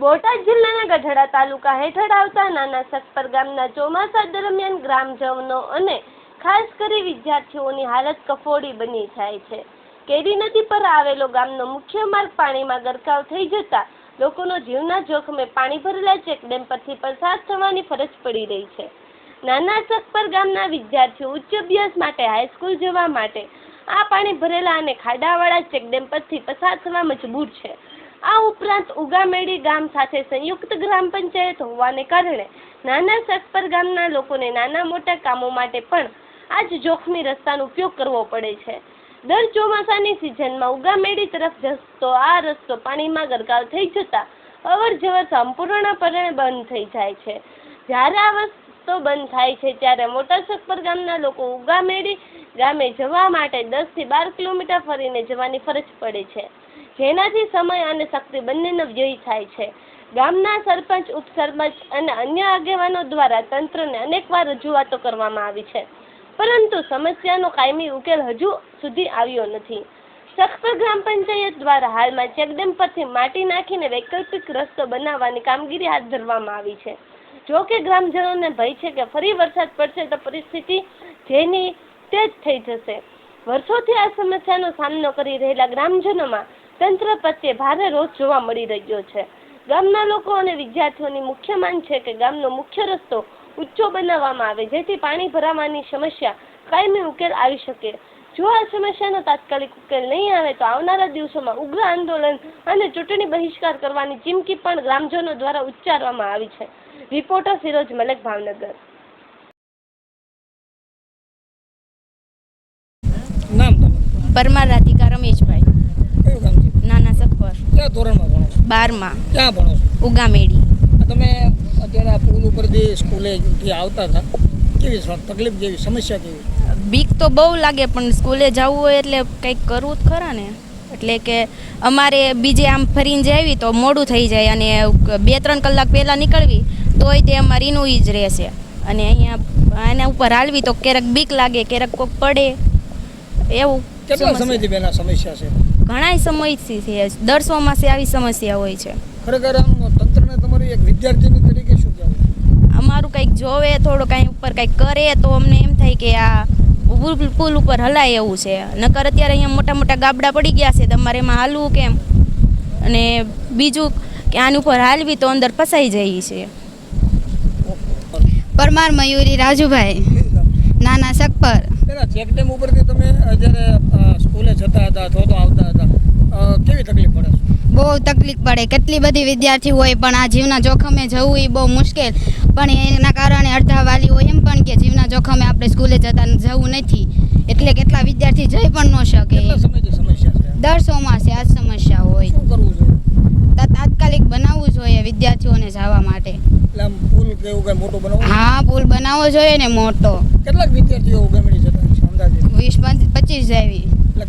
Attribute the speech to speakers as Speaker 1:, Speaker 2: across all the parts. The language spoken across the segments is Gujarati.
Speaker 1: બોટાદ જિલ્લાના ગઢડા તાલુકા હેઠળ આવતા નાના સકપર ગામના ચોમાસા દરમિયાન ગ્રામજનો અને ખાસ કરી વિદ્યાર્થીઓની હાલત કફોડી બની જાય છે. કેરી નદી પર આવેલો ગામનો મુખ્ય માર્ગ પાણીમાં ગરકાવ થઈ જતા લોકોનો જીવના જોખમે પાણી ભરેલા ચેકડેમ પરથી પસાર થવાની ફરજ પડી રહી છે. નાના સકપર ગામના વિદ્યાર્થીઓ ઉચ્ચ અભ્યાસ માટે હાઈસ્કૂલ જવા માટે આ પાણી ભરેલા અને ખાડાવાળા ચેકડેમ પરથી પસાર થવા મજબૂર છે. આ ઉપરાંત ઉગામેડી ગામ સાથે સંયુક્ત ગ્રામ પંચાયત હોવાને કારણે નાના સખપર ગામના લોકોને નાના મોટા કામો માટે પણ આ જ જોખમી રસ્તાનો ઉપયોગ કરવો પડે છે. દર ચોમાસાની સિઝનમાં ઉગામેડી તરફ જતો આ રસ્તો પાણીમાં ગરકાવ થઈ જતા અવર જવર સંપૂર્ણપણે બંધ થઈ જાય છે. જ્યારે આ રસ્તો બંધ થાય છે ત્યારે મોટા સખપર ગામના લોકો ઉગામેડી ગામે જવા માટે દસથી બાર કિલોમીટર ફરીને જવાની ફરજ પડે છે. જેનાથી સમય અને શક્તિ બંનેનો વ્યય થાય છે. ગામના સરપંચ, ઉપસરપંચ અને અન્ય આગેવાનો દ્વારા તંત્રને અનેકવાર રજૂઆતો કરવામાં આવી છે. પરંતુ સમસ્યાનો કાયમી ઉકેલ હજુ સુધી આવ્યો નથી. સખપર ગ્રામ પંચાયત દ્વારા હાલમાં ચેકડેમ પરથી માટી નાખીને વૈકલ્પિક રસ્તો બનાવવાની કામગીરી હાથ ધરવામાં આવી છે. જો કે ગ્રામજનોને ભય છે કે ફરી વરસાદ પડશે તો પરિસ્થિતિ જેની તે જ થઈ જશે. વર્ષોથી આ સમસ્યાનો સામનો કરી રહેલા ગ્રામજનોમાં તંત્ર પ્રત્યે ભારે રોષ જોવા મળી રહ્યો છે. ગામના લોકો અને વિદ્યાર્થીઓની મુખ્ય માંગ છે કે ગામનો મુખ્ય રસ્તો ઊંચો બનાવવામાં આવે, જેથી પાણી ભરાવાની સમસ્યા કાયમી ઉકેલ આવી શકે. જો આ સમસ્યાનો તાત્કાલિક ઉકેલ નહીં આવે, તો આવનારા દિવસોમાં ઉગ્ર આંદોલન અને ચૂંટણી બહિષ્કાર કરવાની ચીમકી પણ ગ્રામજનો દ્વારા ઉચ્ચારવામાં આવી છે. રિપોર્ટર ફિરોજ મલેક, ભાવનગર.
Speaker 2: પરમાર રાધિકા રમેશભાઈ
Speaker 3: કયું ગામ છે
Speaker 2: નાના સફર
Speaker 3: કયા ધોરણમાં ભણો છો?
Speaker 2: બારમાં.
Speaker 3: ક્યાં ભણો છો?
Speaker 2: ઉગામેડી.
Speaker 3: તમે અત્યારે આ પુલ ઉપર જે સ્કૂલેથી આવતા હતા કેવી તકલીફ જેવી સમસ્યા કેવી?
Speaker 2: બીક તો બહુ લાગે પણ સ્કૂલે જવું હોય એટલે કંઈક કરવું જ ખરા ને. એટલે કે અમારે બીજે આમ ફરીને જાવી તો મોડું થઈ જાય અને બે ત્રણ કલાક પહેલાં નીકળવી તોય તે અમારીનું ઈ જ રહેશે. અને અહીંયા આના ઉપર હાલવી તો ક્યારેક બીક લાગે ક્યારેક કોક પડે. એવું.
Speaker 3: કેટલા સમયથી બેના સમસ્યા છે?
Speaker 2: ઘણાય સમયથી છે. દર ચોમાસે આવી સમસ્યા હોય છે.
Speaker 3: ખરેખર આમ તંત્રને તમારી એક વિદ્યાર્થીની તરીકે શું કહેવું?
Speaker 2: અમારું કંઈક જોવે થોડું કાંઈ ઉપર કંઈક કરે તો અમને એમ થાય કે આ પુલ ઉપર હલાય એવું છે. નકર અત્યારે અહીંયા મોટા મોટા ગાબડા પડી ગયા છે તમારે એમાં હાલવું કેમ? અને બીજું કે આની ઉપર હાલવી તો અંદર ફસાઈ જઈએ છે.
Speaker 4: પરમાર મયુરી રાજુભાઈ. નાના સકપર
Speaker 3: પેલા ચેકડેમ ઉપરથી તમે જ્યારે સ્કૂલે જતા હતા અથવા તો આવતા હતા કેવી તકલીફ પડે
Speaker 4: બહુ તકલીફ પડે. કેટલી બધી વિદ્યાર્થી હોય પણ આ જીવના જોખમે જવું એ બહુ મુશ્કેલ. પણ એના કારણે અડધા વાલી હોય એમ પણ કે જીવના જોખમે આપણે સ્કૂલે જતા જવું નથી. એટલે કેટલા વિદ્યાર્થી જઈ પણ ન શકે. દર ચોમાસે આ સમસ્યા હોય. તાત્કાલિક બનાવવું જોઈએ વિદ્યાર્થીઓને જવા માટે.
Speaker 3: પુલ કે કઈ મોટું બનાવવું
Speaker 4: હા પુલ બનાવવો જોઈએ ને મોટો.
Speaker 3: કેટલાક વિદ્યાર્થીઓ છે અંદાજે?
Speaker 4: વીસ પંચ- પચીસ જેવી.
Speaker 3: એટલે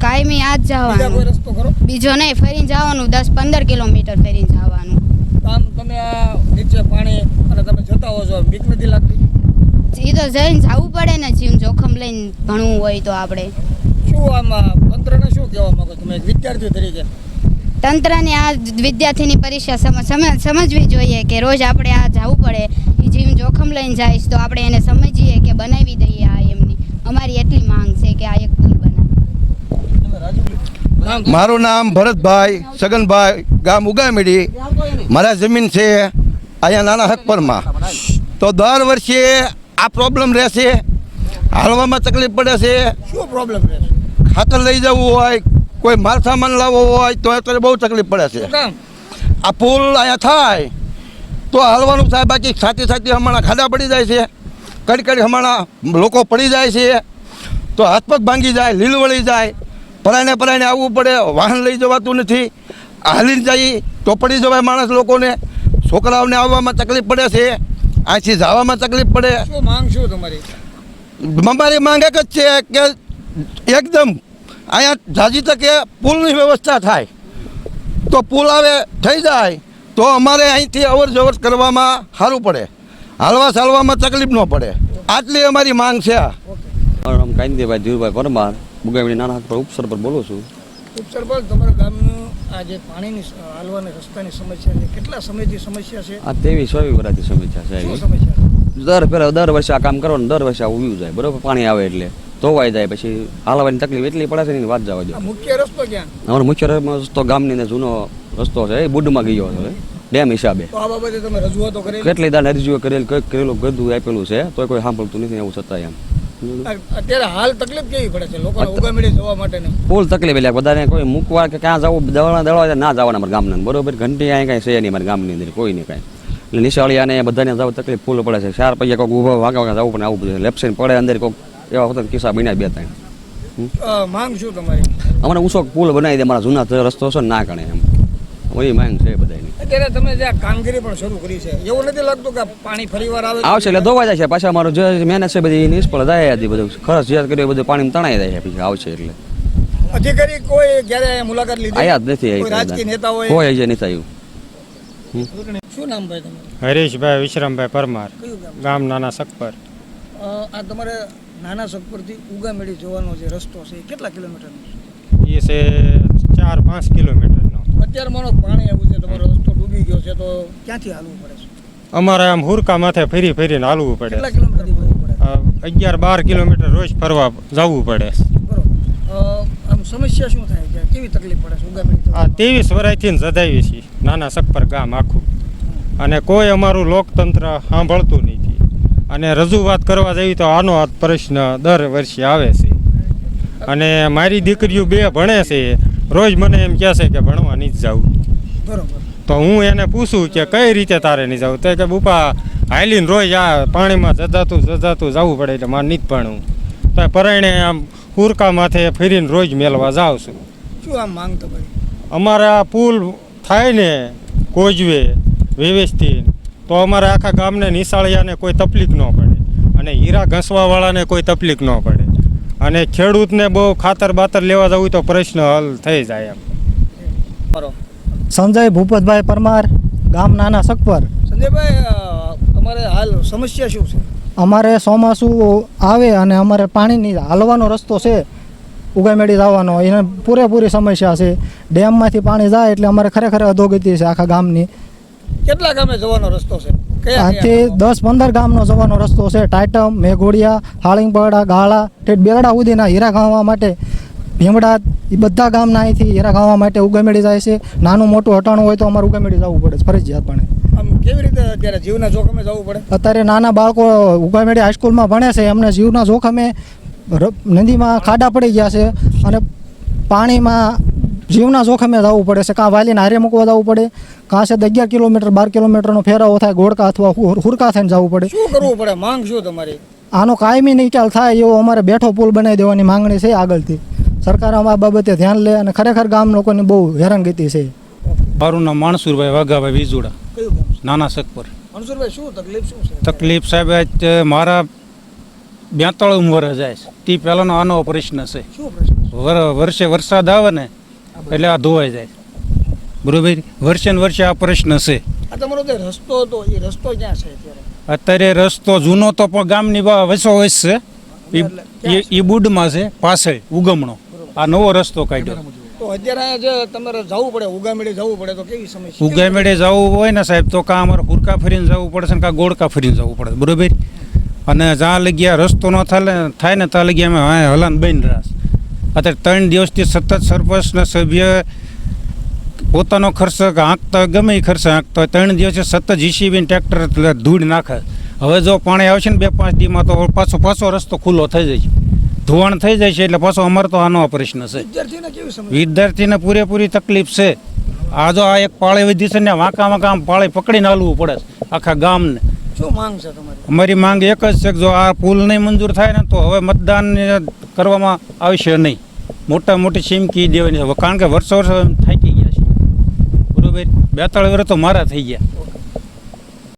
Speaker 3: કાયમી આજ જવાનું?
Speaker 4: કાયમી
Speaker 3: કોઈ રસ્તો ખરો?
Speaker 4: બીજો નહીં ફરીને જવાનું દસ પંદર કિલોમીટર ફરીને જવાનું.
Speaker 3: આમ તમે આ નીચે પાણી અને તમે જતા હો છો બીક નથી લાગતી?
Speaker 4: એ તો જઈને જવું પડે ને જીવ જોખમ લઈને ભણવું હોય તો આપણે.
Speaker 3: શું આમ આ તંત્રને શું કહેવા માંગો તમે એક વિદ્યાર્થી તરીકે?
Speaker 4: તંત્રની આ વિદ્યાર્થીની પરીક્ષા સમ- સમ- સમજવી જોઈએ કે રોજ આપણે આ જવું પડે. એ જીવ જોખમ લઈને જઈશ તો આપણે એને સમજીએ કે બનાવી દઈએ. અમારી એટલી માંગ છે કે આ એક પુલ બનાવે.
Speaker 5: મારું નામ ભરતભાઈ સગનભાઈ ગામ ઉગામેડી. મારા જમીન છે અહીંયા નાના હકપરમાં. તો દર વર્ષે આ પ્રોબ્લેમ રહેશે હાલવામાં તકલીફ પડે છે.
Speaker 3: શું પ્રોબ્લેમ રહેશે?
Speaker 5: ખાતર લઈ જવું હોય કોઈ માલ સામાન લાવવો હોય તો અત્યારે બહુ તકલીફ પડે છે. આ પુલ અહીંયા થાય તો હાલવાનું થાય બાકી સાચી સાથી હમણાં ખાડા પડી જાય છે. કડી કડી હમણાં લોકો પડી જાય છે. તો હાથ પગ ભાંગી જાય લીલ વળી જાય. પરાયને પરાયને આવવું પડે વાહન લઈ જવાતું નથી. હાલીને જઈ તો પડી જવાય માણસ લોકોને. છોકરાઓને આવવામાં તકલીફ પડે છે. અહીંથી જવામાં તકલીફ પડે.
Speaker 3: માંગ શું તમારી?
Speaker 5: અમારી માંગ એક જ છે કે એકદમ અહીંયા જાજી તકે પુલની વ્યવસ્થા થાય. તો પુલ આવે થઈ જાય. તો અમારે અહીંથી અવર જવર કરવામાં સારું પડે. હાલવા ચાલવામાં તકલીફ ન પડે. આટલી અમારી માંગ છે.
Speaker 6: મારું નામ કાંતિભાઈ ધીરુભાઈ પરમાર. બુગાવીડી નાના પર ઉપસર પર બોલું છું.
Speaker 3: ઉપસરપંચ તમારા ગામનું આ જે પાણીની હાલવાની રસ્તાની સમસ્યા છે કેટલા સમયથી સમસ્યા છે?
Speaker 6: આ તેવી સોવી વર્ષથી સમસ્યા છે દર પહેલાં દર વર્ષે આ કામ કરવાનું દર વર્ષે ઊભી જાય. બરોબર પાણી આવે એટલે ધોવાઈ જાય પછી હાલવાની તકલીફ એટલી પડે છે ને એની વાત જવા દો.
Speaker 3: મુખ્ય રસ્તો ક્યાં?
Speaker 6: અમારો મુખ્ય રસ્તો ગામની અંદર જૂનો રસ્તો છે એ બુડમાં ગયો છે ડેમ હિસાબે
Speaker 3: તો આ બાબતે તમે રજૂઆતો કરેલી?
Speaker 6: કેટલી દાન અરજીઓ કરેલ કંઈક કરેલું ગધું આપેલું છે તો કોઈ સાંભળતું નથી એવું છતાં એમ.
Speaker 3: અત્યારે હાલ તકલીફ કેવી પડે છે? લોકોને ઉગામેડી જવા માટેની?
Speaker 6: ફૂલ તકલીફ એટલે બધાને કોઈ મૂકવા કે ક્યાં જવું દવાના દળવા ના જવાના અમારા ગામના બરોબર? ઘંટી અહીં કાંઈ છે નહીં અમારા ગામની અંદર કોઈ નહીં કાંઈ. એટલે નિશાળિયાને બધાને જવું તકલીફ ફૂલ પડે છે. ચાર પૈયા કોઈક ઊભા વાગા જવું પણ આવું બધું લેપ્સન પડે અંદર કોઈક એવા વખત કિસ્સા બન્યા બે ત્રણ.
Speaker 3: માંગ શું તમારી?
Speaker 6: અમારે ઊંચો પુલ બનાવી દે અમારા જૂના રસ્તો છે ના ગણે એમ. એવી માંગ છે બધાની
Speaker 3: અત્યારે તમે જે કામગીરી પણ શરૂ કરી છે એવું નથી લાગતું કે પાણી ફરીવાર આવે?
Speaker 6: આવશે એટલે ધોવા જાય છે. પાછા અમારો જે મહેનત છે બધી નિષ્ફળ જાય હતી બધું ખર્ચ જે કર્યો બધું પાણી તણાઈ જાય છે પછી આવશે એટલે.
Speaker 3: અધિકારી કોઈ ક્યારે મુલાકાત લીધી?
Speaker 6: આયા જ નથી
Speaker 3: કોઈ રાજકીય નેતા હોય?
Speaker 6: કોઈ હજી નથી આવ્યું.
Speaker 3: શું નામ ભાઈ તમારું?
Speaker 7: હરીશભાઈ વિશ્રામભાઈ પરમાર
Speaker 3: કયું ગામ?
Speaker 7: નાના સકપર
Speaker 3: આ તમારે નાના સગપરથી ઉગામેડી જવાનો જે રસ્તો છે એ કેટલા કિલોમીટરનો
Speaker 7: એ છે ચાર પાંચ કિલોમીટરનો
Speaker 3: અત્યારે મારો પાણી આવ્યું છે તમારો રસ્તો ડૂબી ગયો છે તો ક્યાંથી હાલવું પડે છે?
Speaker 7: અમારે આમ હુરકા માથે ફરી ફરીને હાલવું પડે.
Speaker 3: કેટલા કિલોમીટરથી પડે?
Speaker 7: અગિયાર બાર કિલોમીટર રોજ ફરવા જવું પડે.
Speaker 3: આમ સમસ્યા શું થાય? છે કેવી તકલીફ પડે છે
Speaker 7: આ ત્રેવીસ વર્ષથી જદાવી છીએ નાના સક્પર ગામ આખું. અને કોઈ અમારું લોકતંત્ર સાંભળતું નથી. અને રજૂઆત કરવા જઈએ તો આનો આ પ્રશ્ન દર વર્ષે આવે છે. અને મારી દીકરીઓ બે ભણે છે રોજ મને એમ કહે છે કે ભણવા નહીં જવું
Speaker 3: બરોબર.
Speaker 7: તો હું એને પૂછું કે કઈ રીતે તારે નહીં જવું તો કે બુપા હાલીને રોજ આ પાણીમાં જજાતું જજાતું જવું પડે એટલે મારે નહીં ભણવું. તો પરણે આમ કુરકા માથે ફેરીને રોજ મેળવા જાઉં છું.
Speaker 3: શું આમ માંગતો ભાઈ?
Speaker 7: અમારે આ પુલ થાય ને કોજવે વ્યવસ્થિત તો અમારે આખા ગામને નિશાળિયાને કોઈ તકલીફ ન પડે અને હીરા ઘસવાવાળાને કોઈ તકલીફ ન પડે. અને ખેડૂતને બહુ ખાતર બાતર લેવા જવું તો પ્રશ્ન હલ થઈ જાય એમ.
Speaker 8: સંજય ભૂપતભાઈ પરમાર ગામ નાના સકપર.
Speaker 3: સંજયભાઈ તમારે હાલ સમસ્યા શું છે?
Speaker 8: અમારે ચોમાસું આવે અને અમારે પાણીની હાલવાનો રસ્તો છે. ઉગામેડી જવાનો. એને પૂરેપૂરી સમસ્યા છે. ડેમમાંથી પાણી જાય એટલે અમારે ખરેખર અધોગતિ છે આખા ગામની.
Speaker 3: કેટલા ગામે જવાનો રસ્તો છે?
Speaker 8: આથી દસ પંદર ગામનો જવાનો રસ્તો છે. ટાઇટમ મેઘોડિયા હાળીંગપડા ગાળા ઠેઠ બેગડા સુધીના હીરા ગામવા માટે ભીમડા એ બધા ગામના અહીંથી હીરા ગાવા માટે ઉગામેડી જાય છે. નાનું મોટું હટાણું હોય તો અમારે ઉગામેડી જવું પડે છે ફરજિયાતપણે
Speaker 3: આમ કેવી રીતે અત્યારે જીવના જોખમે જવું પડે?
Speaker 8: અત્યારે નાના બાળકો ઉગામેડી હાઈસ્કૂલમાં ભણે છે. એમને જીવના જોખમે નદીમાં ખાડા પડી ગયા છે અને પાણીમાં જીવના જોખમે જવું પડે છે. કાં વાલીને હારે મૂકવા જવું પડે કાં છે અગિયાર કિલોમીટર બાર કિલોમીટરનો ફેરાવો થાય ગોળકા અથવા હુરકા થઈને જવું પડે.
Speaker 3: શું કરવું પડે? માંગ શું તમારી?
Speaker 8: આનો કાયમી નિકાલ થાય એવો અમારે બેઠો પુલ બનાવી દેવાની માંગણી છે આગળથી. સરકાર આ બાબતે ધ્યાન લે અને ખરેખર ગામ લોકોની બહુ હેરાનગતિ છે.
Speaker 9: મારું નામ માણસુરભાઈ વાઘાભાઈ વિજુડા. નાના સકપર
Speaker 3: મનસુરભાઈ શું તકલીફ શું છે?
Speaker 9: તકલીફ સાહેબ મારા બેતાળું વર્ષ જાય છે. તે પહેલાંનો આનો પ્રશ્ન છે. વર્ષે વરસાદ આવે ને એટલે આ ધોવાઈ જાય. બરોબર? વર્ષે ને વર્ષે આ પ્રશ્ન છે.
Speaker 3: આ તમારો જે રસ્તો હતો એ રસ્તો ક્યાં છે અત્યારે?
Speaker 9: રસ્તો જૂનો તો પણ ગામની બા- વસ વચ છે. એ- બુડમાં છે પાછળ ઉગમણો. આ નવો રસ્તો કાઢ્યો.
Speaker 3: તો અત્યારે જે તમારે જવું પડે ઉગામેડી જવું પડે તો કેવી સમસ્યા
Speaker 9: ઉગાઈ જવું હોય ને સાહેબ તો કાં અમારે હુરકા ફરીને જવું પડે છે ને કાં ગોળકા ફરીને જવું પડે. બરોબર? અને જ્યાં લગ્યા રસ્તો ન થાય ને- થાય ને ત્યાં લગ્યા અમે હલાન બન રહ્યા છે. અત્યારે ત્રણ દિવસથી સતત સરપંચના સભ્ય પોતાનો ખર્ચ હાંકતા ગમે એ ખર્ચ હોય ત્રણ દિવસે સતત જીસીબી ટ્રેક્ટર ધૂળ નાખે. હવે જો પાણી આવશે ને બે પાંચ દીમાં તો પાછો પાછો રસ્તો ખુલ્લો થઈ જાય છે. ધોવાણ થઈ જાય છે એટલે પાછો અમારે તો આનો પ્રશ્ન છે. વિદ્યાર્થીને પૂરેપૂરી તકલીફ છે. આ જો આ એક પાળે વધી છે ને વાંકા વાંકા આમ પાળે પકડીને હાલવું પડે છે આખા ગામને.
Speaker 3: શું માંગ છે તમારી?
Speaker 9: અમારી માંગ એક જ છે કે જો આ પુલ નહીં મંજૂર થાય ને તો હવે મતદાન કરવામાં આવશે નહીં. મોટા મોટી ચીમકી દેવાની છે. કારણ કે વર્ષો વર્ષો એમ થાકી ગયા છે. બરોબર? બે ત્રણ વર્ષ તો મારા થઈ ગયા.